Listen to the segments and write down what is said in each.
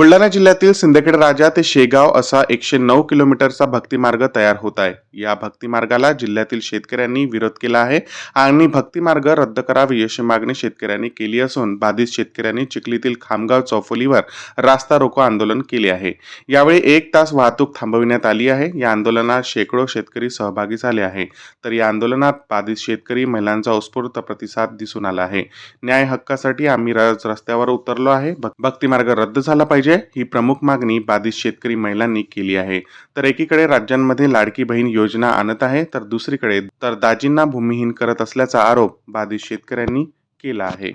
बुलढाणा जिल्ह्यातील सिंदखेड राजा ते शेगाव असा एकशे नऊ किलोमीटरचा भक्तिमार्ग तयार होत आहे. या भक्तिमार्गाला जिल्ह्यातील शेतकऱ्यांनी विरोध केला आहे आणि भक्तिमार्ग रद्द करावी अशी मागणी शेतकऱ्यांनी केली असून बाधित शेतकऱ्यांनी चिखलीतील खामगाव चौफुलीवर रास्ता रोको आंदोलन केले आहे. यावेळी एक तास वाहतूक थांबविण्यात आली आहे. या आंदोलनात शेकडो शेतकरी सहभागी झाले आहे. तर या आंदोलनात बाधित शेतकरी महिलांचा उत्स्फूर्त प्रतिसाद दिसून आला आहे. न्याय हक्कासाठी आम्ही रस्त्यावर उतरलो आहे. भक्तिमार्ग रद्द झाला पाहिजे म्हणजे ही प्रमुख मागणी बाधित शेतकरी महिलांनी केली आहे. तर एकीकडे राज्यांमध्ये लाडकी बहीण योजना आणत आहे तर दुसरीकडे तर दाजींना भूमिहीन करत असल्याचा आरोप बाधित शेतकऱ्यांनी केला आहे.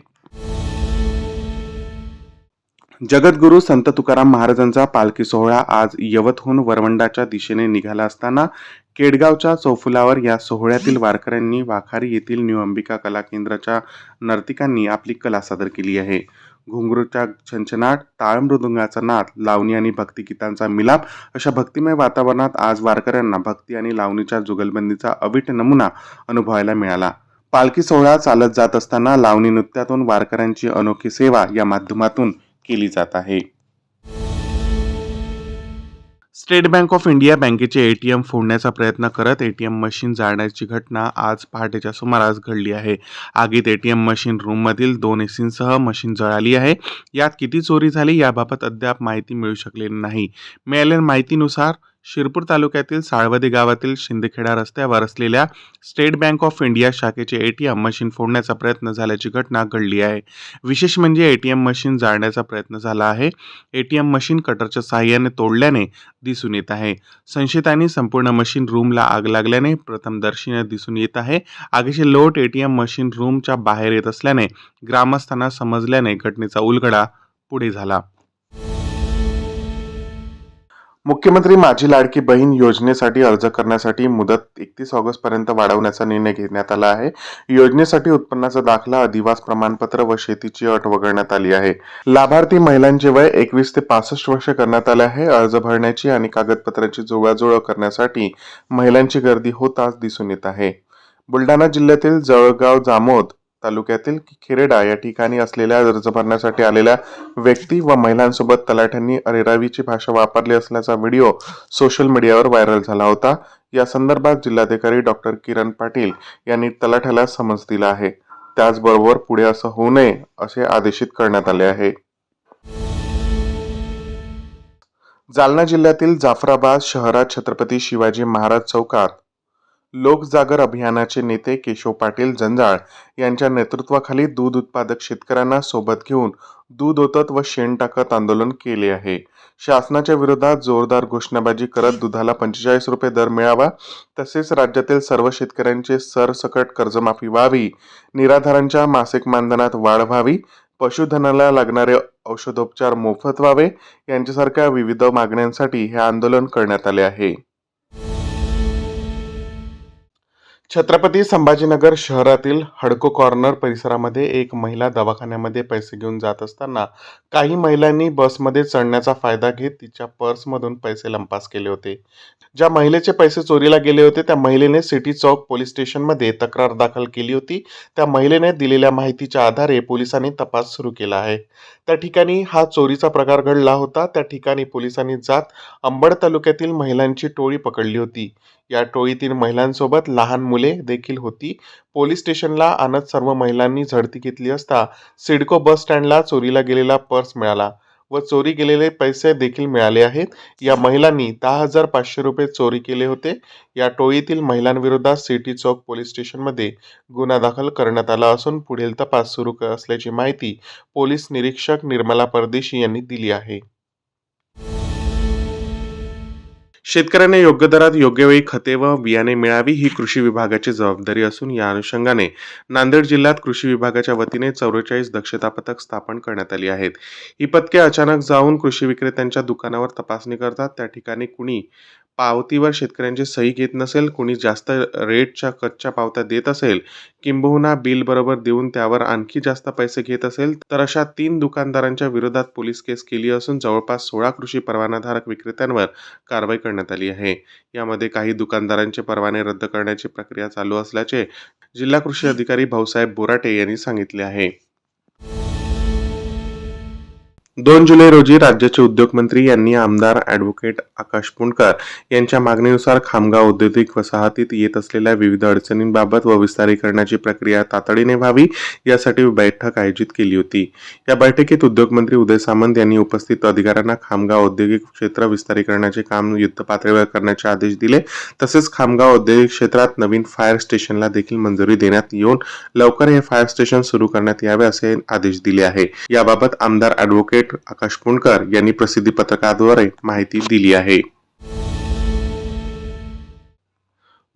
जगद्गुरू संत तुकाराम महाराजांचा पालखी सोहळा आज यवतहून वरवंडाच्या दिशेने निघाला असताना केडगावच्या चौफुलावर या सोहळ्यातील वारकऱ्यांनी वाखारी येथील न्यू अंबिका कला केंद्राच्या नर्तिकांनी आपली कला सादर केली आहे. घुंगरूच्या छनछनाट टाळ मृदुंगाचा नाद लावणी आणि भक्तिगीतांचा मिलाप अशा भक्तिमय वातावरणात आज वारकऱ्यांना भक्ती आणि लावणीच्या जुगलबंदीचा अविट नमुना अनुभवायला मिळाला. पालखी सोहळा चालत जात असताना लावणी नृत्यातून वारकऱ्यांची अनोखी सेवा या माध्यमातून केली जात आहे. स्टेट बँक ऑफ इंडिया बँकेचे एटीएम फोडण्याचा प्रयत्न करत एटीएम मशीन जाळण्याची घटना आज पहाटेच्या सुमारास घडली आहे. आगीत एटीएम मशीन रूममधील दोन एसींसह मशीन जळाली आहे. यात किती चोरी झाली याबाबत अद्याप माहिती मिळू शकलेली नाही. मिळालेल्या माहितीनुसार शिरपूर तालुक्यातील साळवदे गावातील शिंदखेडा रस्त्यावर असलेल्या स्टेट बँक ऑफ इंडिया शाखेचे एटीएम मशीन फोडण्याचा प्रयत्न झाल्याची घटना घडली आहे. विशेष म्हणजे एटीएम मशीन जाळण्याचा प्रयत्न झाला आहे. एटीएम मशीन कटरच्या सहाय्याने तोडल्याने दिसून येत आहे. संशयितांनी संपूर्ण मशीन रूमला आग लागल्याने प्रथमदर्शीने दिसून येत आहे. आगीचे लोट एटीएम मशीन रूमच्या बाहेर येत असल्याने ग्रामस्थांना समजल्याने घटनेचा उलगडा पुढे झाला. मुख्यमंत्री माझी लाडकी बहीण योजनेसाठी अर्ज करण्यासाठी मुदत एकतीस ऑगस्ट पर्यंत वाढवण्याचा निर्णय घेण्यात आला आहे. योजनेसाठी उत्पन्नाचा दाखला अधिवास प्रमाणपत्र व शेतीची अट वगळण्यात आली आहे. लाभार्थी महिलांचे वय एकवीस ते पासष्ट वर्ष करण्यात आले आहे. अर्ज भरण्याची आणि कागदपत्रांची जुळवाजुळव करण्यासाठी महिलांची गर्दी होताच दिसून येत आहे. बुलढाणा जिल्ह्यातील जळगाव जामोद तालुक्यातील खेरेडा या ठिकाणी असलेल्या अर्ज भरण्यासाठी आलेल्या व्यक्ती व महिलांसोबत तलाठ्यांनी अरेरावीची भाषा वापरली असल्याचा व्हिडिओ सोशल मीडियावर व्हायरल झाला होता. या संदर्भात जिल्हाधिकारी डॉक्टर किरण पाटील यांनी तलाठ्याला समज दिला आहे. त्याचबरोबर पुढे असं होऊ नये असे आदेशित करण्यात आले आहे. जालना जिल्ह्यातील जाफराबाद शहरात छत्रपती शिवाजी महाराज चौकात लोकजागर अभियानाचे नेते केशव पाटील जंजाळ यांच्या नेतृत्वाखाली दूध उत्पादक शेतकऱ्यांना सोबत घेऊन दूध ओतत व शेण टाकत आंदोलन केले आहे. शासनाच्या विरोधात जोरदार घोषणाबाजी करत दुधाला पंचेचाळीस रुपये दर मिळावा तसेच राज्यातील सर्व शेतकऱ्यांचे सरसकट कर्जमाफी व्हावी निराधारांच्या मासिक मानधनात वाढ व्हावी पशुधनाला लागणारे औषधोपचार मोफत व्हावे यांच्यासारख्या विविध मागण्यांसाठी हे आंदोलन करण्यात आले आहे. छत्रपती संभाजीनगर शहरातील हडको कॉर्नर परिसरामध्ये एक महिला दवाखान्यामध्ये पैसे घेऊन जात असताना काही महिलांनी बसमध्ये चढण्याचा फायदा घेत तिच्या पर्समधून पैसे लंपास केले होते. ज्या महिलेचे पैसे चोरीला गेले होते त्या महिलेने सिटी चौक पोलीस स्टेशनमध्ये तक्रार दाखल केली होती. त्या महिलेने दिलेल्या माहितीच्या आधारे पोलिसांनी तपास सुरू केला आहे. त्या ठिकाणी हा चोरीचा प्रकार घडला होता. त्या ठिकाणी पोलिसांनी जात अंबड तालुक्यातील महिलांची टोळी पकडली होती. या टोळीतील महिलांसोबत लहान मुले देखील होती. पोलीस स्टेशनला आणत सर्व महिलांनी झडती घेतली असता सिडको बस स्टँडला चोरीला गेलेला पर्स मिळाला व चोरी गेलेले पैसे देखील मिळाले आहेत. या महिलांनी दहा हजार पाचशे रुपये चोरी केले होते. या टोळीतील महिलांविरोधात सिटी चौक पोलीस स्टेशनमध्ये गुन्हा दाखल करण्यात आला असून पुढील तपास सुरू असल्याची माहिती पोलीस निरीक्षक निर्मला परदेशी यांनी दिली आहे. शेतकऱ्यांना योग्य दरात योग्य वेळी खते व बियाणे मिळावी ही कृषी विभागाची जबाबदारी असून या अनुषंगाने नांदेड जिल्ह्यात कृषी विभागाच्या वतीने चौवेचाळीस दक्षता पथक स्थापन करण्यात आली आहेत. ही पथके अचानक जाऊन कृषी विक्रेत्यांच्या दुकानावर तपासणी करतात. त्या ठिकाणी कुणी पावतीवर शेतकऱ्यांची सही घेत नसेल कुणी जास्त रेटच्या कच्च्या पावत्या देत असेल किंबहुना बिल बरोबर देऊन त्यावर आणखी जास्त पैसे घेत असेल तर अशा तीन दुकानदारांच्या विरोधात पोलीस केस केली असून जवळपास सोळा कृषी परवानाधारक विक्रेत्यांवर कारवाई करण्यात आली आहे. यामध्ये काही दुकानदारांचे परवाने रद्द करण्याची प्रक्रिया चालू असल्याचे जिल्हा कृषी अधिकारी भाऊसाहेब बोराटे यांनी सांगितले आहे. दोन जुलै रोजी राज्याचे उद्योगमंत्री यांनी आमदार ॲडव्होकेट आकाश पुणकर यांच्या मागणीनुसार खामगाव औद्योगिक वसाहतीत येत असलेल्या विविध अडचणींबाबत व विस्तारीकरणाची प्रक्रिया तातडीने व्हावी यासाठी बैठक आयोजित केली होती. या बैठकीत उद्योगमंत्री उदय सामंत यांनी उपस्थित अधिकाऱ्यांना खामगाव औद्योगिक क्षेत्र विस्तारीकरणाचे काम युद्धपातळीवर करण्याचे आदेश दिले. तसेच खामगाव औद्योगिक क्षेत्रात नवीन फायर स्टेशनला देखील मंजुरी देण्यात येऊन लवकर हे फायर स्टेशन सुरू करण्यात यावे असे आदेश दिले आहे. याबाबत आमदार ॲडव्होकेट आकाश पुणकर यांनी प्रसिद्धी पत्रकाद्वारे माहिती दिली आहे.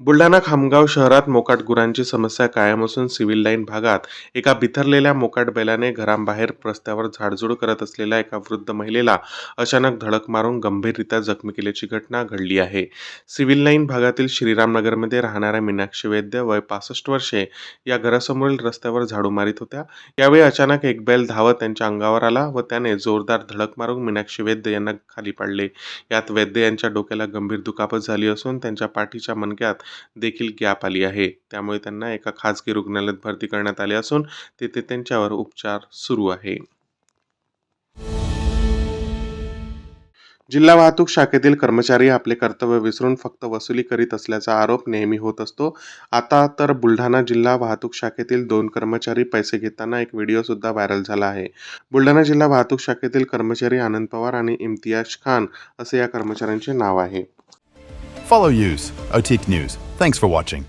बुलढाणा खामगाव शहरात मोकाट गुरांची समस्या कायम असून सिव्हिल लाईन भागात एका बिथरलेल्या मोकाट बैलाने घराबाहेर रस्त्यावर झाडझूड करत असलेल्या एका वृद्ध महिलेला अचानक धडक मारून गंभीररित्या जखमी केल्याची घटना घडली आहे. सिव्हिल लाईन भागातील श्रीरामनगरमध्ये राहणाऱ्या मीनाक्षी वैद्य वय पासष्ट वर्षे या घरासमोरील रस्त्यावर झाडू मारित होत्या. यावेळी अचानक एक बैल धावत त्यांच्या अंगावर आला व त्याने जोरदार धडक मारून मीनाक्षी वैद्य यांना खाली पाडले. यात वैद्य यांच्या डोक्याला गंभीर दुखापत झाली असून त्यांच्या पाठीच्या मणक्यात देखील गॅप आली आहे. त्यामुळे त्यांना एका खाजगी रुग्णालयात भरती करण्यात आले असून तेथे त्यांच्यावर उपचार सुरू आहे. जिल्हा वाहतूक शाखेतील कर्मचारी आपले कर्तव्य विसरून फक्त वसुली करीत असल्याचा आरोप नेहमी होत असतो. आता तर बुलढाणा जिल्हा वाहतूक शाखेतील दोन कर्मचारी पैसे घेताना एक व्हिडिओ सुद्धा व्हायरल झाला आहे. बुलढाणा जिल्हा वाहतूक शाखेतील कर्मचारी आनंद पवार आणि इम्तियाज खान असे या कर्मचाऱ्यांचे नाव आहे. Follow Use, Otik News. Thanks for watching.